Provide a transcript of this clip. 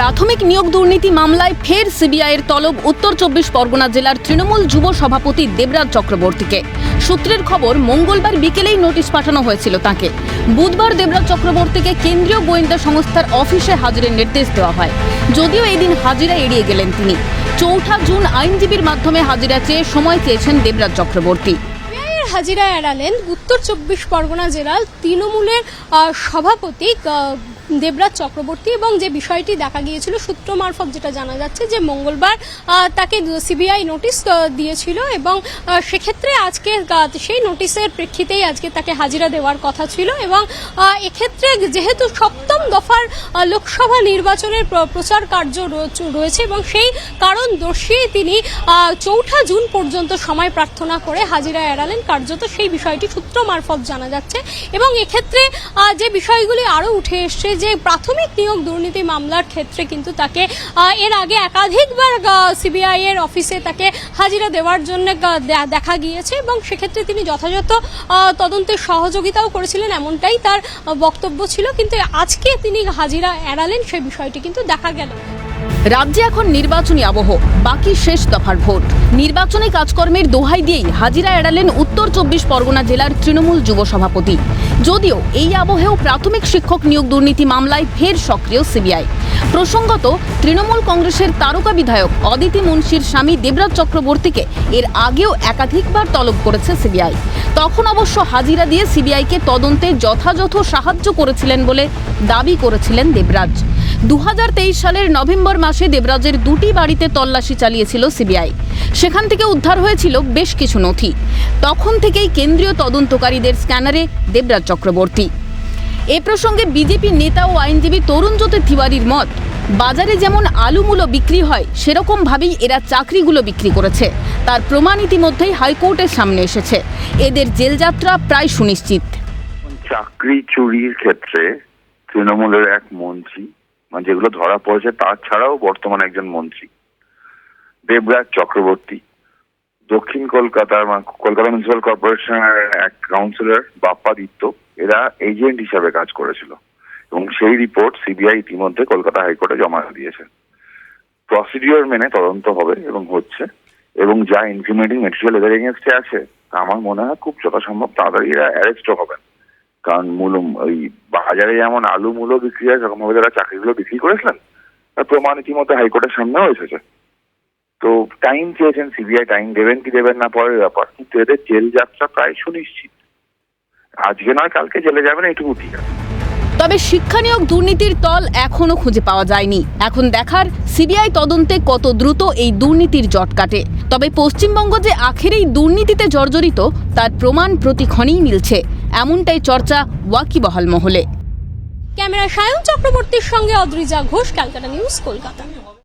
প্রাথমিক নিয়োগ দুর্নীতি মামলায় ফের সিবিআইয়ের তলব উত্তর চব্বিশ পরগনা জেলার তৃণমূল যুব সভাপতি দেবরাজ চক্রবর্তীকে। সূত্রের খবর, মঙ্গলবার বিকেলেই নোটিশ পাঠানো হয়েছিল তাকে। বুধবার দেবরাজ চক্রবর্তীকে কেন্দ্রীয় গোয়েন্দা সংস্থার অফিসে হাজিরের নির্দেশ দেওয়া হয়। যদিও এদিন হাজিরা এড়িয়ে গেলেন তিনি। চৌঠা জুন আইনজীবীর মাধ্যমে হাজিরা চেয়ে সময় চেয়েছেন দেবরাজ চক্রবর্তী। হাজিরা এড়ালেন উত্তর চব্বিশ পরগনা জেলার তৃণমূলের সভাপতি দেবরাজ চক্রবর্তী এবং যে বিষয়টি দেখা গিয়েছিল সূত্র মারফত যেটা জানা যাচ্ছে যে মঙ্গলবার তাকে সিবিআই নোটিশ দিয়েছিল এবং সেক্ষেত্রে আজকে সেই নোটিশের প্রেক্ষিতেই আজকে তাকে হাজিরা দেওয়ার কথা ছিল এবং এক্ষেত্রে যেহেতু সপ্তম দফার লোকসভা নির্বাচনের প্র- প্রচার কার্য রয়েছে এবং সেই কারণ দর্শিয়ে তিনি চৌঠা জুন পর্যন্ত সময় প্রার্থনা করে হাজিরা এড়ালেন কার্যত সেই বিষয়টি সূত্র মারফত জানা যাচ্ছে এবং এক্ষেত্রে যে বিষয়গুলি আরও উঠে এসছে যে প্রাথমিক নিয়োগ দুর্নীতি মামলার ক্ষেত্রে কিন্তু তাকে এর আগে একাধিকবার সিবিআই এর অফিসে তাকে হাজিরা দেওয়ার জন্য দেখা গিয়েছে এবং সেক্ষেত্রে তিনি যথাযথ তদন্তের সহযোগিতাও করেছিলেন এমনটাই তার বক্তব্য ছিল। কিন্তু আজকে তিনি হাজিরা এড়ালেন সেই বিষয়টি কিন্তু দেখা গেল। রাজ্যে এখন নির্বাচনী আবহ, বাকি শেষ দফার ভোট। নির্বাচনী কাজকর্মের দোহাই দিয়েই হাজিরা এড়ালেন উত্তর চব্বিশ পরগনা জেলার তৃণমূল যুব সভাপতি। যদিও এই আবহেও প্রাথমিক শিক্ষক নিয়োগ দুর্নীতি মামলায় ফের সক্রিয় সিবিআই। প্রসঙ্গত, তৃণমূল কংগ্রেসের তারকা বিধায়ক অদিতি মুন্সির স্বামী দেবরাজ চক্রবর্তীকে এর আগেও একাধিকবার তলব করেছে সিবিআই। তখন অবশ্য হাজিরা দিয়ে সিবিআইকে তদন্তে যথাযথ সাহায্য করেছিলেন বলে দাবি করেছিলেন দেবরাজ। দু হাজার তেইশ সালের নভেম্বর মাসে দেবরাজের দুটি বাড়িতে তল্লাশি চালিয়েছিল সিবিআই। সেখান থেকে উদ্ধার হয়েছিল বেশ কিছু নথি। তখন থেকেই কেন্দ্রীয় তদন্তকারীদের স্ক্যানারে দেবরাজ চক্রবর্তী। এ প্রসঙ্গে বিজেপি নেতা ও আইনজীবী তরুণজ্যোতি তিওয়ারির মত, বাজারে যেমন আলুমূলো বিক্রি হয় সেরকম ভাবেই এরা চাকরিগুলো বিক্রি করেছে। তার প্রমাণ ইতিমধ্যেই হাইকোর্টের সামনে এসেছে। এদের জেলযাত্রা প্রায় সুনিশ্চিত। চাকরি চুরির ক্ষেত্রে তৃণমূলের এক মন্ত্রী মানে যেগুলো ধরা পড়েছে, তার ছাড়াও বর্তমান একজন মন্ত্রী। দেবরাজ চক্রবর্তী, দক্ষিণ কলকাতার মানে কলকাতা মিউনিসিপাল কর্পোরেশনের এক কাউন্সিলর বাপ্পাদিত্য, এরা এজেন্ট হিসাবে কাজ করেছিল। এবং সেই রিপোর্ট সিবিআই ইতিমধ্যে কলকাতা হাইকোর্টে জমা দিয়েছে। প্রসিডিওর মেনে তদন্ত হবে এবং হচ্ছে, এবং যা ইনক্রিমেন্টিং মেটেরিয়াল এদের এগেনস্টে আছে আমার মনে হয় খুব যথাসম্ভব তাড়াতাড়ি এরা অ্যারেস্টও হবেন। কারণ মূল ওই বাজারে যেমন আলু মূল্য বিক্রি হয়, সেরকম ভাবে যারা চাকরিগুলো বিক্রি করেছিলেন। তার প্রমাণ ইতিমধ্যে হাইকোর্টের সামনেও এসেছে। তো টাইম চেয়েছেন, সিবিআই টাইম দেবেন কি দেবেন না, পরের ব্যাপার। কিন্তু এদের জেল যাত্রা প্রায় সুনিশ্চিত। আজকে নয়, কালকে জেলে যাবেন, এইটুকু ঠিক আছে। তবে শিক্ষা নিয়োগ দুর্নীতির তল এখনও খুঁজে পাওয়া যায়নি। এখন দেখার সিবিআই তদন্তে কত দ্রুত এই দুর্নীতির জট কাটে। তবে পশ্চিমবঙ্গ যে আখেরেই দুর্নীতিতে জর্জরিত, তার প্রমাণ প্রতিক্ষণেই মিলছে। এমনটাই চর্চা ওয়াকিবহাল মহলে। ক্যামেরা সায়ন চক্রবর্তীর সঙ্গে অদ্রিজা ঘোষ ক্যালকাটা নিউজ কলকাতা।